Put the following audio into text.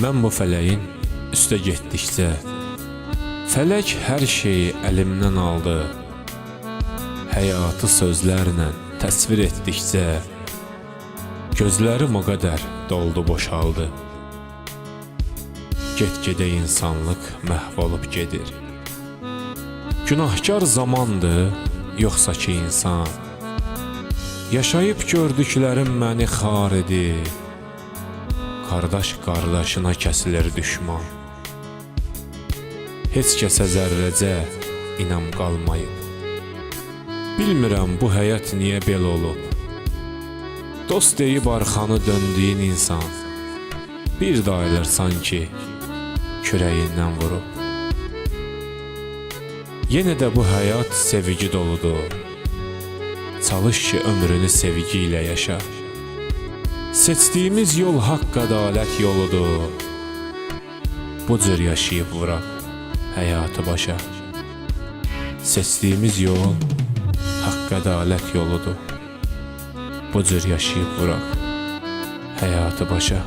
Mən bu fələyin üstə getdikcə Fələk hər şeyi əlimdən aldı. Həyatı sözlərlə təsvir etdikcə gözlərim o qədər doldu, boşaldı. Get-gedə insanlıq məhv olub gedir. Günahkar zamandır, yoxsa ki insan. Yaşayıb gördüklərim məni xar edir. Qardaş qardaşına kəsilir düşman. Heç kəsə zərrəcə inam qalmayıb. Bilmirəm bu həyat niyə belə olub. Dost deyib arxanı döndüyün insan bir də ayılır sanki kürəyindən vurub. Yenə də bu həyat sevgi doludur. Çalış ki ömrünü sevgi ilə yaşa. Seçdiyimiz yol haqq ədalət yoludur. Bu cür yaşayıb vuram həyatı başa. Seçdiyimiz yol haqq ədalət yoludur. Bu cür yaşayıb vuram həyatı başa.